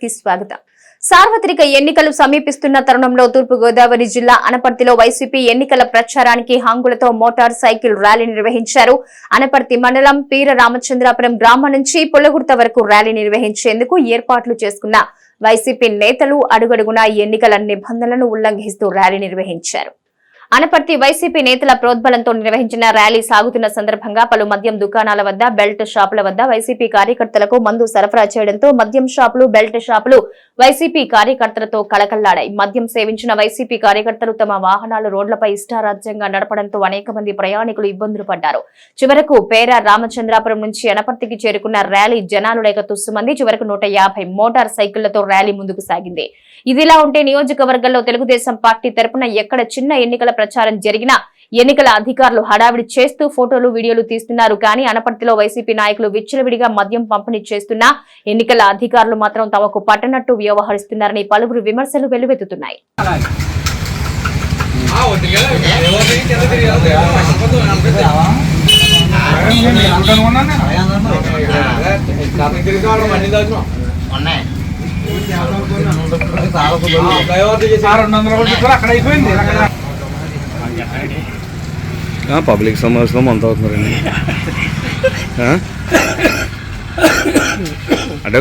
కి స్వాగతం. సార్వత్రిక ఎన్నికలు సమీపిస్తున్న తరుణంలో తూర్పుగోదావరి జిల్లా అనపర్తిలో వైసీపీ ఎన్నికల ప్రచారానికి హంగులతో మోటార్ సైకిల్ ర్యాలీ నిర్వహించారు. అనపర్తి మండలం పీర రామచంద్రాపురం గ్రామం నుంచి పుల్లగుర్త వరకు ర్యాలీ నిర్వహించేందుకు ఏర్పాట్లు చేసుకున్న వైసీపీ నేతలు అడుగడుగునా ఎన్నికల నిబంధనలను ఉల్లంఘిస్తూ ర్యాలీ నిర్వహించారు. అనపర్తి వైసీపీ నేతల ప్రోద్బలంతో నిర్వహించిన ర్యాలీ సాగుతున్న సందర్భంగా పలు మద్యం దుకాణాల వద్ద బెల్ట్ షాపుల వద్ద వైసీపీ కార్యకర్తలకు మందు సరఫరా చేయడంతో మద్యం షాపులు బెల్ట్ షాపులు వైసీపీ కార్యకర్తలతో కలకల్లాడాయి మద్యం సేవించిన వైసీపీ కార్యకర్తలు తమ వాహనాలు రోడ్లపై ఇష్టారాజ్యంగా నడపడంతో అనేక మంది ప్రయాణికులు ఇబ్బందులు పడ్డారు. చివరకు పేర రామచంద్రాపురం నుంచి అనపర్తికి చేరుకున్న ర్యాలీ జనాలు లేక తుస్సుమంది. చివరకు నూట యాభై మోటార్ సైకిళ్ళతో ర్యాలీ ముందుకు సాగింది. ఇదిలా ఉంటే నియోజకవర్గంలో తెలుగుదేశం పార్టీ తరపున ఎక్కడ చిన్న ఎన్నికల ప్రచారం జరిగినా ఎన్నికల అధికారులు హడావిడి చేస్తూ ఫోటోలు వీడియోలు తీస్తున్నారు కానీ అనపర్తిలో వైసీపీ నాయకులు విచ్చలవిడిగా మద్యం పంపిణీ చేస్తున్నా ఎన్నికల అధికారులు మాత్రం తమకు పట్టనట్టు వ్యవహరిస్తున్నారని పలువురు విమర్శలు వెల్లువెత్తుతున్నాయి అక్కడ అయిపోయింది పబ్లిక్ సమావేశంలో మంత అవుతున్నారండి? అంటే?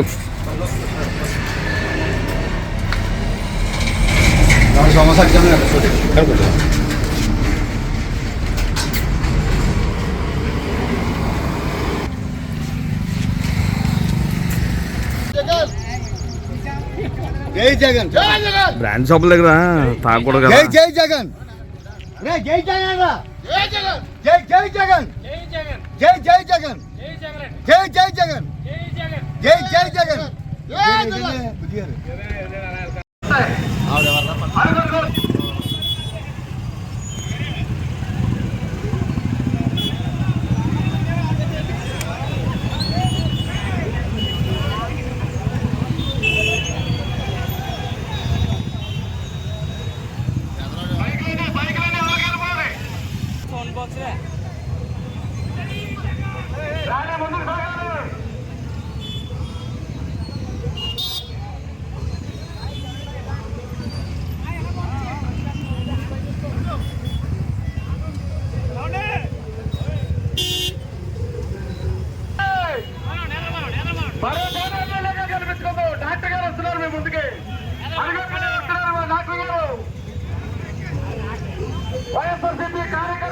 జై జగన్. బ్రాండ్ షాపుల దగ్గర తాగకూడదు కదా. జై జగన్. రే జై జగన్ రా జై జై జగన్ జై జై జగన్ జై జై జగన్ జై జై జగన్ డాక్టర్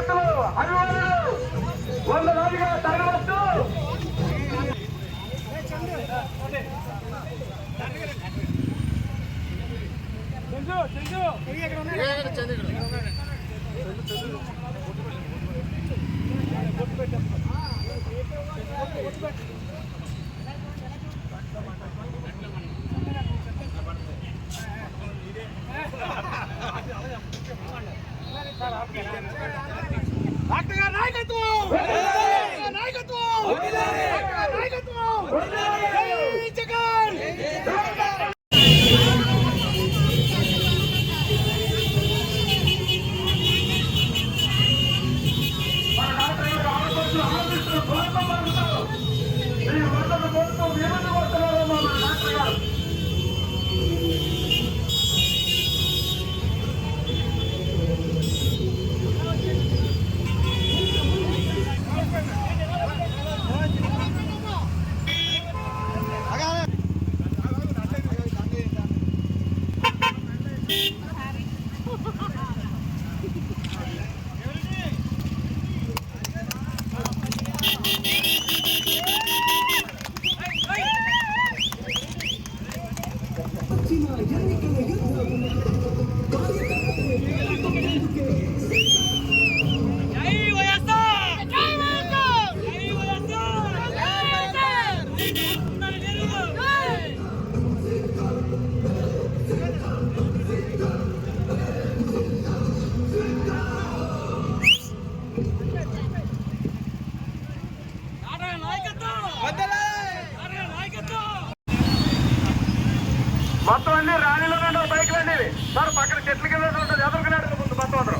కార్యకర్తలు అభిమానులు వంద రోజుగా తరలివస్తూ డాక్టర్ Shh. మొత్తం అన్ని ర్యాలీలో రెండు బైక్లు అండి సార్ పక్కన చెట్ల కింద ఉంటుంది ఎదురుకున్నాడు ముందు మొత్తం అందరూ.